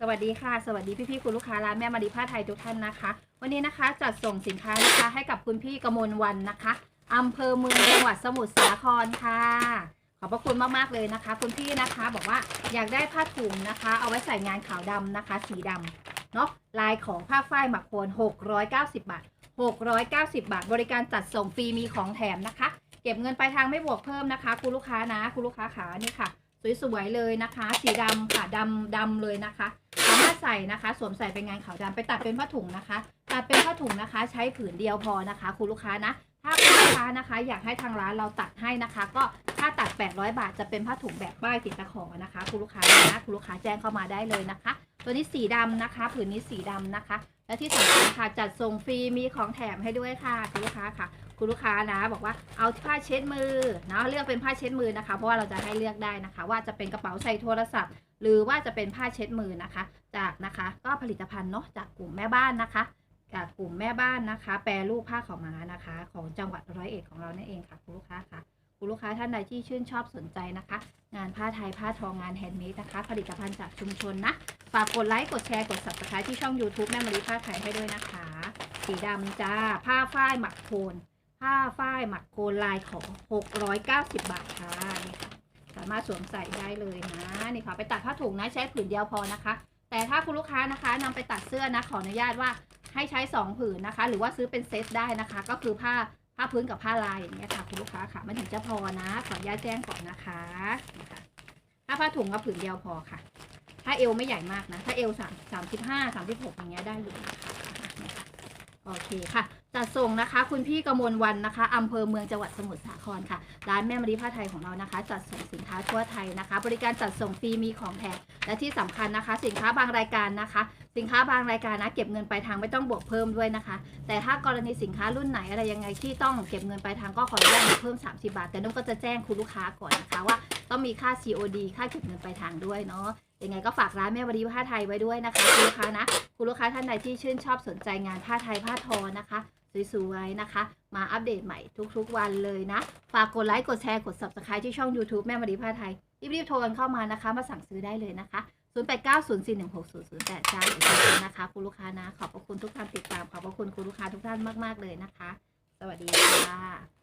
สวัสดีค่ะ สวัสดีพี่ๆคุณลูกค้าร้านแม่มารีผ้าไทยทุกท่านนะคะ วันนี้นะคะจัดส่งสินค้าลูกค้าให้กับคุณพี่กมลวันนะคะอำเภอเมืองจังหวัดสมุทรสาครค่ะ ขอบพระคุณมากๆเลยนะคะ คุณพี่นะคะ บอกว่าอยากได้ผ้าถุงนะคะ เอาไว้ใส่งานขาวดำนะคะ สีดำเนาะลายของผ้าฝ้ายหมักโคน690 บาท 690 บาท บริการจัดส่งฟรีมีของแถมนะคะ เก็บเงินปลายทางไม่บวกเพิ่มนะคะ คุณลูกค้านะ คุณลูกค้าขานี่ค่ะ สวยๆเลยนะคะ สีดำค่ะดำดำเลยนะคะ ใส่นะคะ สวมใส่เป็นงานขาวดำไปตัดเป็นผ้าถุงนะคะ ตัดเป็นผ้าถุงนะคะ ใช้ผืนเดียวพอนะคะ คุณลูกค้านะ ถ้าคุณลูกค้านะคะ อยากให้ทางร้านเราตัดให้นะคะ ก็ถ้าตัด 800 บาทจะเป็นผ้าถุงแบบป้ายติดตะขอนะคะ คุณลูกค้านะคุณลูกค้าแจ้งเข้ามาได้เลยนะคะ ตัวนี้สีดำนะคะ ผืนนี้สีดำนะคะ และที่สำคัญค่ะจัดส่งฟรีมีของแถมให้ด้วยค่ะคุณลูกค้าค่ะคุณลูกค้านะบอกว่าเอาผ้าเช็ดมือเนาะเลือกเป็นผ้าเช็ดมือนะคะ เพราะว่าเราจะให้เลือกได้นะคะ ว่าจะเป็นกระเป๋าใส่โทรศัพท์ หรือว่าจะเป็นผ้าเช็ดมือนะคะ จากนะคะก็ผลิตภัณฑ์เนาะจากกลุ่มแม่บ้านนะคะ จากกลุ่มแม่บ้านนะคะ แปรรูปผ้าขาวม้านะคะ ของจังหวัดร้อยเอ็ดของเรานั่นเองค่ะคุณลูกค้าค่ะคุณลูกค้าท่านใดที่ชื่นชอบสนใจนะคะ งานผ้าไทยผ้าทองงานแฮนด์เมดนะคะ ผลิตภัณฑ์จากชุมชนนะ ฝากกดไลค์กดแชร์กด subscribe ที่ช่อง YouTube แม่มารีผ้าไทยให้ด้วยนะคะ สีดำจ้า ผ้าฝ้ายหมักโคนผ้าฝ้ายหมักโคนลายของ 690 บาทค่ะนี่ค่ะามารถสวมใส่ได้เลยนะนี่ค่ะไปตัดผ้าถุงนะใช้ผืนเดียวพอนะคะ แต่ถ้าคุณลูกค้านะคะนำไปตัดเสื้อนะขออนุญาตว่าให้ใช้ 2 ผืนนะคะ หรือว่าซื้อเป็นเซตได้นะคะ ก็คือผ้าผ้าพื้นกับผ้าลายอย่างเงี้ยค่ะคุณลูกค้าค่ะมันถึงจะพอนะ ขออนุญาตแจ้งก่อนนะคะนะคะถ้าผ้าถุงก็ผืนเดียวพอค่ะ ถ้าเอวไม่ใหญ่มากนะ ถ้าเอวสามสามสิบห้าสามสิบหกอย่างเงี้ยได้อยู่นะคะโอเคค่ะ จัดส่งนะคะ คุณพี่กมลวันนะคะอำเภอเมืองจังหวัดสมุทรสาครค่ะ ร้านแม่มารีผ้าไทยของเรานะคะ จัดส่งสินค้าทั่วไทยนะคะ บริการจัดส่งฟรีมีของแถมและที่สำคัญนะคะ สินค้าบางรายการนะคะ สินค้าบางรายการนะเก็บเงินปลายทางไม่ต้องบวกเพิ่มด้วยนะคะ แต่ถ้ากรณีสินค้ารุ่นไหนอะไรยังไงที่ต้องเก็บเงินปลายทางก็ขออนุญาตเพิ่ม 30 บาท แต่นุ่นก็จะแจ้งคุณลูกค้าก่อนนะคะว่าต้องมีค่า COD ค่าเก็บเงินปลายทางด้วยเนาะยังไงก็ฝากร้านแม่วรีผ้าไทยไว้ด้วยนะคะคุณลูกค้านะคุณลูกค้าท่านใดที่ชื่นชอบสนใจงานผ้าไทยผ้าทอนะคะ สวยๆนะคะ มาอัปเดตใหม่ทุกๆวันเลยนะ ฝากกดไลค์ กดแชร์ กด subscribe ที่ช่อง YouTube แม่มารีผ้าไทย รีบๆโทรกันเข้ามานะคะ มาสั่งซื้อได้เลยนะคะ 0890416008 จ้าอีกทีนึงนะคะ คุณลูกค้านะ ขอบพระคุณทุกการติดตาม ขอบพระคุณคุณลูกค้าทุกท่านมากๆเลยนะคะ สวัสดีค่ะ